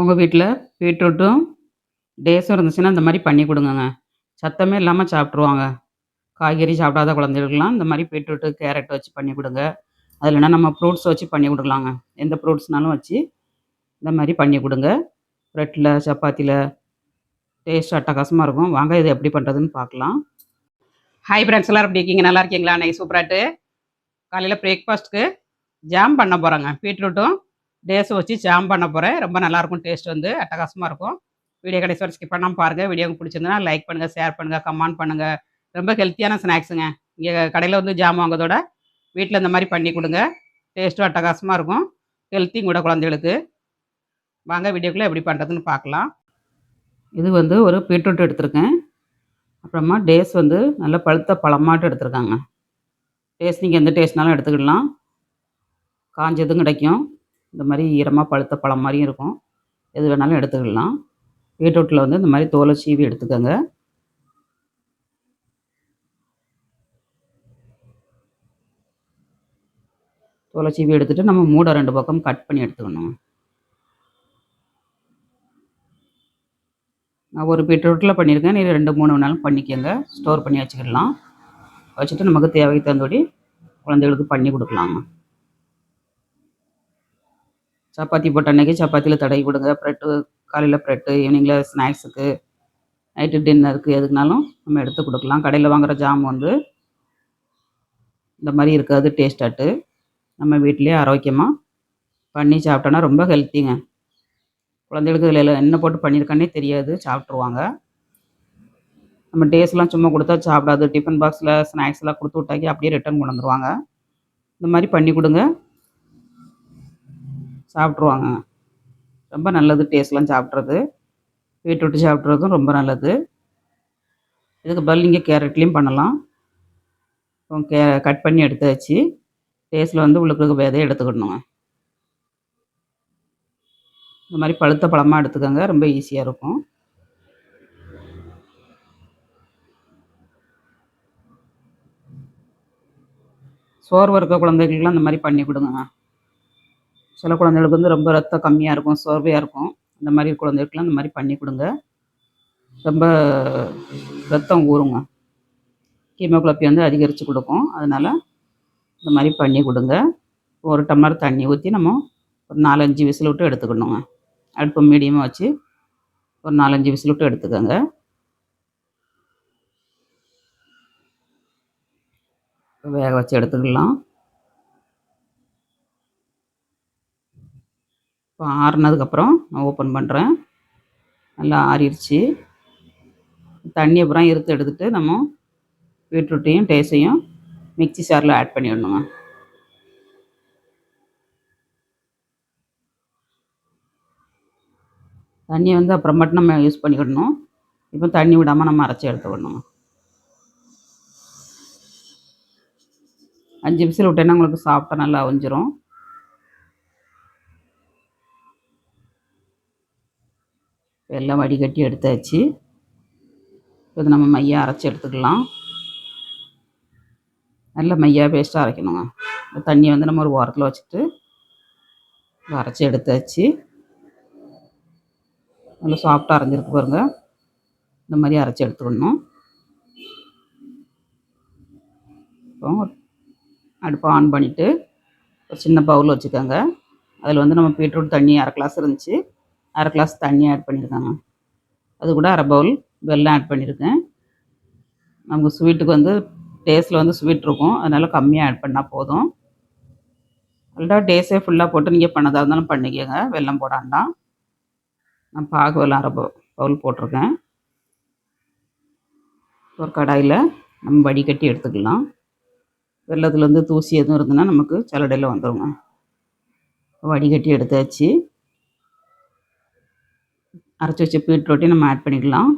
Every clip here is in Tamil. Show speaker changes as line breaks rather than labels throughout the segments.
உங்கள் வீட்டில் பீட்ரூட்டும் டேஸும் இருந்துச்சுன்னா இந்த மாதிரி பண்ணி கொடுங்கங்க சத்தமே இல்லாமல் சாப்பிட்ருவாங்க காய்கறி சாப்பிடாத குழந்தைகளுக்குலாம் இந்த மாதிரி பீட்ரூட்டு கேரட் வச்சு பண்ணி கொடுங்க அது நம்ம ஃப்ரூட்ஸ் வச்சு பண்ணி கொடுக்கலாங்க எந்த ஃப்ரூட்ஸ்னாலும் வச்சு இந்த மாதிரி பண்ணி கொடுங்க ப்ரெட்டில் சப்பாத்தியில் டேஸ்ட் அட்டகாசமாக இருக்கும் வாங்க இது எப்படி பண்ணுறதுன்னு பார்க்கலாம் ஹை ஃப்ரெண்ட்ஸ் எல்லாம் எப்படி இருக்கீங்க நல்லா இருக்கீங்களா நைஸ் சூப்பராட்டு காலையில் பிரேக்ஃபாஸ்ட்டுக்கு ஜாம் பண்ண போகிறாங்க பீட்ரூட்டும் டேஸ் வச்சு ஜாம் பண்ண போகிறேன் ரொம்ப நல்லாயிருக்கும் டேஸ்ட் வந்து அட்டகாசமாக இருக்கும் வீடியோ கடைசி வரைக்கும் ஸ்கிப் பண்ணாமல் பாருங்கள் வீடியோ பிடிச்சிருந்தனா லைக் பண்ணுங்கள் ஷேர் பண்ணுங்கள் கமெண்ட் பண்ணுங்கள் ரொம்ப ஹெல்த்தியான ஸ்நாக்ஸுங்க இங்கே கடையில் வந்து ஜாம் வாங்கதோட வீட்டில் இந்த மாதிரி பண்ணி கொடுங்க டேஸ்ட்டும் அட்டகாசமாக இருக்கும் ஹெல்த்தியும் கூட குழந்தைகளுக்கு வாங்க வீடியோக்குள்ளே எப்படி பண்ணுறதுன்னு பார்க்கலாம் இது வந்து ஒரு பீட்ரூட் எடுத்திருக்கேன் அப்புறமா டேஸ் வந்து நல்ல பழுத்த பழமாட்டு எடுத்திருக்காங்க டேஸ்ட் நீங்கள் எந்த டேஸ்ட்னாலும் எடுத்துக்கிடலாம் காஞ்சதும் கிடைக்கும் இந்த மாதிரி ஈரமாக பழுத்த பழம் மாதிரியும் இருக்கும் எது வேணாலும் எடுத்துக்கலாம் பீட்ரூட்டில் வந்து இந்த மாதிரி தோலை சீவி எடுத்துக்கோங்க தோலை சீவி எடுத்துகிட்டு நம்ம மூடை ரெண்டு பக்கம் கட் பண்ணி எடுத்துக்கணும் நான் ஒரு பீட்ரூட்டில் பண்ணியிருக்கேன் நீ ரெண்டு மூணு நாளும் பண்ணிக்கோங்க ஸ்டோர் பண்ணி வச்சுக்கிடலாம் வச்சுட்டு நமக்கு தேவைக்கு தகுந்தபடி குழந்தைகளுக்கு பண்ணி கொடுக்கலாங்க சப்பாத்தி போட்ட அன்றைக்கி சப்பாத்தியில் தடவி கொடுங்க ப்ரெட்டு காலையில் ப்ரெட்டு ஈவினிங்கில் ஸ்நாக்ஸுக்கு நைட்டு டின்னருக்கு எதுக்குனாலும் நம்ம எடுத்து கொடுக்கலாம் கடையில் வாங்குகிற ஜாம் வந்து இந்த மாதிரி இருக்காது டேஸ்டாட்டு நம்ம வீட்டிலேயே ஆரோக்கியமாக பண்ணி சாப்பிட்டோன்னா ரொம்ப ஹெல்த்திங்க குழந்தைகளுக்கு இதில் என்ன போட்டு பண்ணியிருக்கானே தெரியாது சாப்பிட்ருவாங்க நம்ம டேஸ்லாம் சும்மா கொடுத்தா சாப்பிடாது டிஃபன் பாக்ஸில் ஸ்நாக்ஸ்லாம் கொடுத்து விட்டாக்கி அப்படியே ரிட்டர்ன் கொண்டு வந்துடுவாங்க இந்த மாதிரி பண்ணி கொடுங்க சாப்பிட்ருவாங்க ரொம்ப நல்லது டேஸ்ட்லாம் சாப்பிட்றது பீட்ரூட்டு சாப்பிட்றதும் ரொம்ப நல்லது இதுக்கு பதில் நீங்கள் கேரட்லேயும் பண்ணலாம் கே கட் பண்ணி எடுத்து வச்சு டேஸ்ட்டில் வந்து உள்ளுக்கு விதையை எடுத்துக்கணுங்க இந்த மாதிரி பழுத்த பழமாக எடுத்துக்கோங்க ரொம்ப ஈஸியாக இருக்கும் சோர்வு இருக்க குழந்தைகளுக்கெல்லாம் இந்த மாதிரி பண்ணி கொடுங்க சில குழந்தைகளுக்கு வந்து ரொம்ப ரத்தம் கம்மியாக இருக்கும் சோர்வையாக இருக்கும் அந்த மாதிரி குழந்தைகளுக்குலாம் அந்த மாதிரி பண்ணி கொடுங்க ரொம்ப ரத்தம் ஊறுங்க ஹீமோகுளப்பி வந்து அதிகரித்து கொடுக்கும் அதனால் இந்த மாதிரி பண்ணி கொடுங்க ஒரு டம்ளர் தண்ணி ஊற்றி நம்ம ஒரு நாலஞ்சு விசில் விட்டு எடுத்துக்கணுங்க அடுப்பு மீடியமாக வச்சு ஒரு நாலஞ்சு விசில் விட்டு எடுத்துக்கோங்க வேக வச்சு எடுத்துக்கலாம் இப்போ ஆறுனதுக்கப்புறம் நான் ஓப்பன் பண்ணுறேன் நல்லா ஆறிடுச்சு தண்ணி அப்புறம் இருத்து எடுத்துகிட்டு நம்ம பீட்ரூட்டையும் டேஸையும் மிக்சி சாரில் ஆட் பண்ணிடணுங்க தண்ணியை வந்து அப்புறம் மட்டும் நம்ம யூஸ் பண்ணிக்கிடணும் இப்போ தண்ணி விடாமல் நம்ம அரைச்சி விடணும் அஞ்சு விசில் விட்டேன்னா உங்களுக்கு சாஃப்டாக நல்லா உஞ்சிரும் எல்லாம் வடிகட்டி எடுத்தாச்சு இப்போ நம்ம மையாக அரைச்சி எடுத்துக்கலாம் நல்ல மையாக பேஸ்ட்டாக அரைக்கணுங்க தண்ணி தண்ணியை வந்து நம்ம ஒரு ஓரத்தில் வச்சுட்டு அரைச்சி எடுத்தாச்சு நல்லா சாஃப்டாக அரைஞ்சிருக்கு பாருங்கள் இந்த மாதிரி அரைச்சி எடுத்துக்கணும் இப்போ அடுப்பை ஆன் பண்ணிவிட்டு ஒரு சின்ன பவுல் வச்சுக்கோங்க அதில் வந்து நம்ம பீட்ரூட் தண்ணி அரை கிளாஸ் இருந்துச்சு அரை கிளாஸ் தண்ணி ஆட் பண்ணியிருக்காங்க அது கூட அரை பவுல் வெல்லம் ஆட் பண்ணியிருக்கேன் நமக்கு ஸ்வீட்டுக்கு வந்து டேஸ்டில் வந்து ஸ்வீட் இருக்கும் அதனால் கம்மியாக ஆட் பண்ணால் போதும் நல்லா டேஸே ஃபுல்லாக போட்டு நீங்கள் பண்ணதாக இருந்தாலும் பண்ணிக்கோங்க வெல்லம் போடாண்டாம் நான் பாகு வெல்லம் அரை பவுல் போட்டிருக்கேன் ஒரு கடாயில் நம்ம வடிகட்டி எடுத்துக்கலாம் வெள்ளத்துலேருந்து தூசி எதுவும் இருந்ததுன்னா நமக்கு சலடையில் வந்துடுங்க வடிகட்டி எடுத்தாச்சு அரைச்சி வச்ச பீட்ரூட்டையும் நம்ம ஆட் பண்ணிக்கலாம்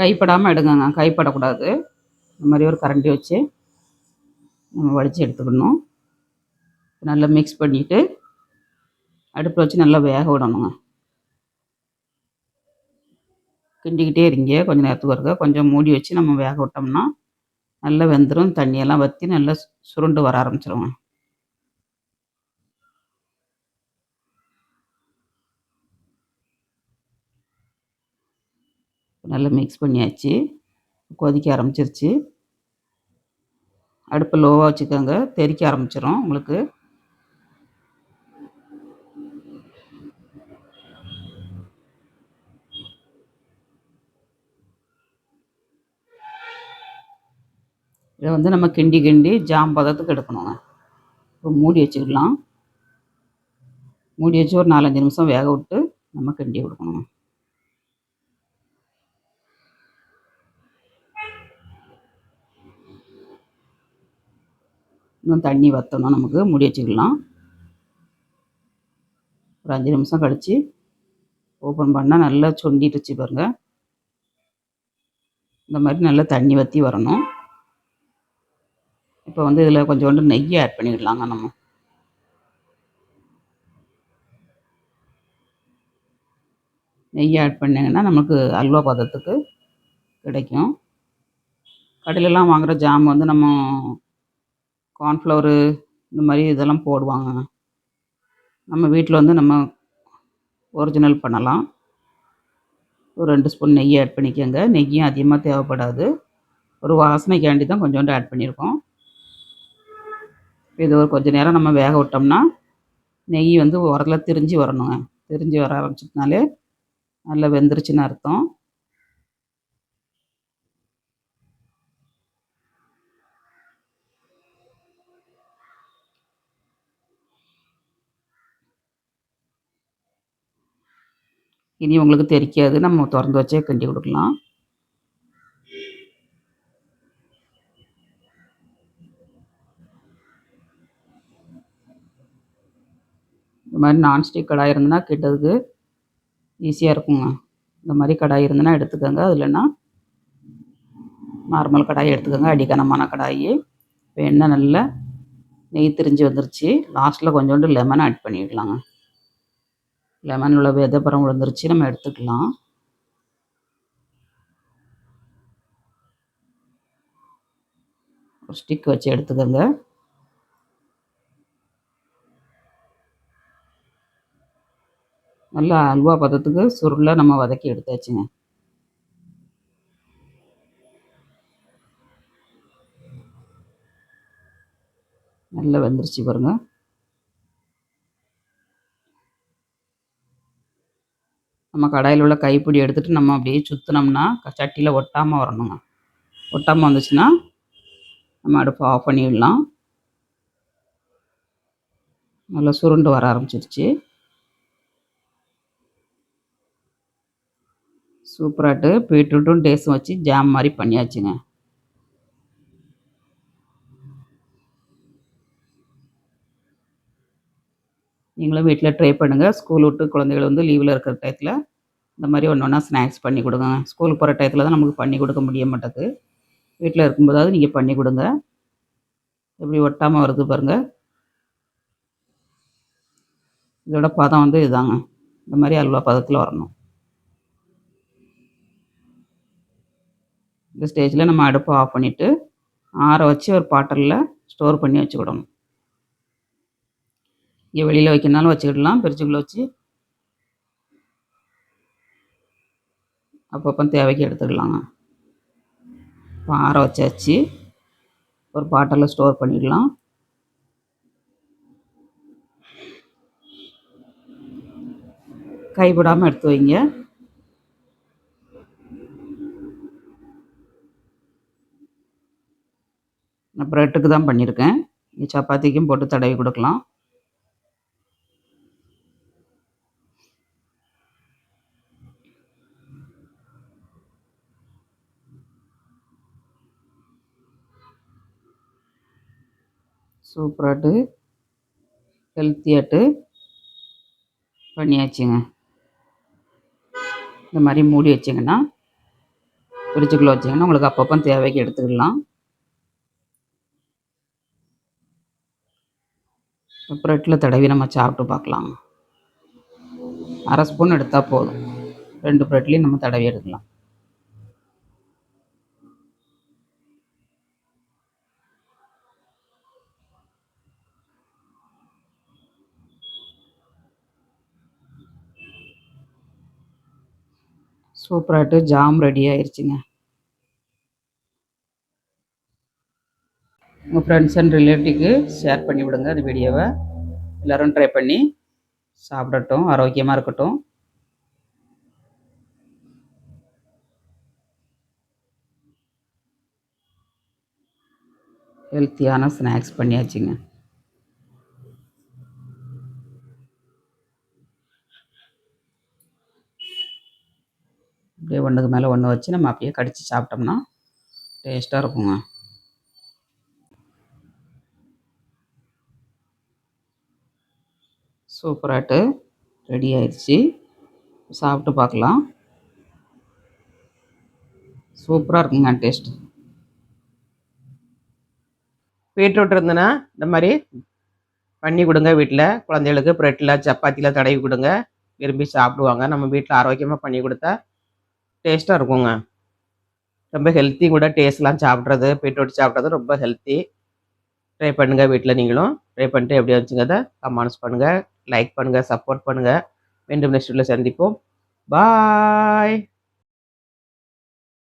கைப்படாமல் எடுங்கங்க கைப்படக்கூடாது இந்த மாதிரி ஒரு கரண்டி வச்சு நம்ம வடித்து எடுத்துக்கணும் நல்லா மிக்ஸ் பண்ணிவிட்டு அடுப்பில் வச்சு நல்லா வேக விடணுங்க கிண்டிக்கிட்டே இருங்க கொஞ்சம் நேரத்துக்கு வருங்க கொஞ்சம் மூடி வச்சு நம்ம வேக விட்டோம்னா நல்லா வெந்துடும் தண்ணியெல்லாம் வற்றி நல்லா சுருண்டு வர ஆரம்பிச்சிருவோம் நல்லா மிக்ஸ் பண்ணியாச்சு கொதிக்க ஆரம்பிச்சிருச்சு அடுப்பு லோவாக வச்சுக்கோங்க தெறிக்க ஆரம்பிச்சிடும் உங்களுக்கு இதை வந்து நம்ம கிண்டி கிண்டி ஜாம் பதத்துக்கு எடுக்கணுங்க இப்போ மூடி வச்சுக்கலாம் மூடி வச்சு ஒரு நாலஞ்சு நிமிஷம் வேக விட்டு நம்ம கிண்டி கொடுக்கணுங்க இன்னும் தண்ணி வற்றணும் நமக்கு மூடி வச்சுக்கலாம் ஒரு அஞ்சு நிமிஷம் கழித்து ஓப்பன் பண்ணால் நல்லா சொண்டிட்டு வச்சு பாருங்கள் இந்த மாதிரி நல்லா தண்ணி வற்றி வரணும் இப்போ வந்து இதில் கொஞ்சோண்டு நெய்யை ஆட் பண்ணிவிடலாங்க நம்ம நெய் ஆட் பண்ணிங்கன்னா நமக்கு அல்வா பதத்துக்கு கிடைக்கும் கடையிலலாம் வாங்குகிற ஜாம் வந்து நம்ம கார்ன்ஃப்ளவரு இந்த மாதிரி இதெல்லாம் போடுவாங்க நம்ம வீட்டில் வந்து நம்ம ஒரிஜினல் பண்ணலாம் ஒரு ரெண்டு ஸ்பூன் நெய் ஆட் பண்ணிக்கோங்க நெய்யும் அதிகமாக தேவைப்படாது ஒரு வாசனைக்காண்டி தான் கொஞ்சோண்டு ஆட் பண்ணியிருக்கோம் இது ஒரு கொஞ்சம் நேரம் நம்ம வேக விட்டோம்னா நெய் வந்து உரத்தில் திரிஞ்சு வரணுங்க திரிஞ்சு வர ஆரம்பிச்சிட்டனாலே நல்லா வெந்துருச்சுன்னு அர்த்தம் இனி உங்களுக்கு தெரிக்காது நம்ம திறந்து வச்சே கண்டி கொடுக்கலாம் இந்த மாதிரி நான்ஸ்டிக் கடாய் இருந்ததுன்னா கிட்டதுக்கு ஈஸியாக இருக்குங்க இந்த மாதிரி கடாய் இருந்ததுன்னா எடுத்துக்கோங்க அது இல்லைன்னா நார்மல் கடாய் எடுத்துக்கோங்க அடிக்கனமான கடாய் இப்போ எண்ணெய் நல்லா நெய் திரிஞ்சு வந்துருச்சு லாஸ்ட்டில் கொஞ்சோண்டு லெமன் ஆட் பண்ணிக்கலாங்க லெமன் உள்ள வெதப்பரம் விழுந்துருச்சு நம்ம எடுத்துக்கலாம் ஒரு ஸ்டிக் வச்சு எடுத்துக்கோங்க நல்லா அல்வா பதத்துக்கு சுருளை நம்ம வதக்கி எடுத்தாச்சுங்க நல்லா வெந்துருச்சு பாருங்க நம்ம கடாயில் உள்ள கைப்பிடி எடுத்துட்டு நம்ம அப்படியே சுற்றினோம்னா சட்டியில் ஒட்டாமல் வரணுங்க ஒட்டாமல் வந்துச்சுன்னா நம்ம அடுப்பை ஆஃப் பண்ணிடலாம் நல்லா சுருண்டு வர ஆரம்பிச்சிருச்சு சூப்பராகட்டு பீட்ரூட்டும் டேஸும் வச்சு ஜாம் மாதிரி பண்ணியாச்சுங்க நீங்களும் வீட்டில் ட்ரை பண்ணுங்கள் ஸ்கூல் விட்டு குழந்தைகள் வந்து லீவில் இருக்கிற டயத்தில் இந்த மாதிரி ஒன்று ஒன்றா ஸ்நாக்ஸ் பண்ணி கொடுங்க ஸ்கூலுக்கு போகிற டயத்தில் தான் நமக்கு பண்ணி கொடுக்க முடிய மாட்டேது வீட்டில் இருக்கும்போதாவது நீங்கள் பண்ணி கொடுங்க எப்படி ஒட்டாமல் வருது பாருங்கள் இதோட பதம் வந்து இதுதாங்க இந்த மாதிரி அல்வா பதத்தில் வரணும் இந்த ஸ்டேஜில் நம்ம அடுப்பை ஆஃப் பண்ணிவிட்டு ஆற வச்சு ஒரு பாட்டலில் ஸ்டோர் பண்ணி வச்சுக்கிடணும் இங்கே வெளியில் வைக்கிறனாலும் வச்சுக்கிடலாம் பிரிட்ஜுக்குள்ளே வச்சு அப்பப்போ தேவைக்கு எடுத்துக்கலாங்க இப்போ ஆற வச்சாச்சு ஒரு பாட்டரில் ஸ்டோர் பண்ணிடலாம் கைவிடாமல் எடுத்து வைங்க நான் ப்ரெட்டுக்கு தான் பண்ணியிருக்கேன் சப்பாத்திக்கும் போட்டு தடவி கொடுக்கலாம் சூப்பராட்டு ஹெல்த்தியாட்டு பண்ணியாச்சுங்க இந்த மாதிரி மூடி வச்சிங்கன்னா ஃப்ரிட்ஜுக்குள்ளே வச்சிங்கன்னா உங்களுக்கு அப்பப்போ தேவைக்கு எடுத்துக்கலாம் ப்ரெட்டில் தடவி நம்ம சாப்பிட்டு பார்க்கலாம் அரை ஸ்பூன் எடுத்தால் போதும் ரெண்டு ப்ரெட்லேயும் நம்ம தடவி எடுக்கலாம் சூப்பராகிட்டு ஜாம் ரெடி ஆயிடுச்சுங்க ஃப்ரெண்ட்ஸ் அண்ட் ரிலேட்டிவ்க்கு ஷேர் பண்ணி விடுங்க அந்த வீடியோவை எல்லோரும் ட்ரை பண்ணி சாப்பிடட்டும் ஆரோக்கியமாக இருக்கட்டும் ஹெல்த்தியான ஸ்நாக்ஸ் பண்ணியாச்சுங்க அப்படியே ஒன்றுக்கு மேலே ஒன்று வச்சு நம்ம அப்படியே கடித்து சாப்பிட்டோம்னா டேஸ்ட்டாக இருக்குங்க சூப்பராகிட்டு ரெடி ஆயிடுச்சு சாப்பிட்டு பார்க்கலாம் சூப்பராக இருக்குங்க டேஸ்ட் பீட்ரூட் இருந்ததுன்னா இந்த மாதிரி பண்ணி கொடுங்க வீட்டில் குழந்தைகளுக்கு ப்ரெட்டில் சப்பாத்தியில் தடவி கொடுங்க விரும்பி சாப்பிடுவாங்க நம்ம வீட்டில் ஆரோக்கியமாக பண்ணி கொடுத்தா டேஸ்ட்டாக இருக்குங்க ரொம்ப ஹெல்த்தி கூட டேஸ்ட்லாம் சாப்பிட்றது பீட்ரூட் சாப்பிட்றது ரொம்ப ஹெல்த்தி ட்ரை பண்ணுங்கள் வீட்டில் நீங்களும் ட்ரை பண்ணிட்டு எப்படி வச்சுங்கிறத கமான்ஸ் பண்ணுங்கள் லைக் பண்ணுங்கள் சப்போர்ட் பண்ணுங்கள் மீண்டும் நெக்ஸ்ட் வீட்டில் சந்திப்போம் பாய்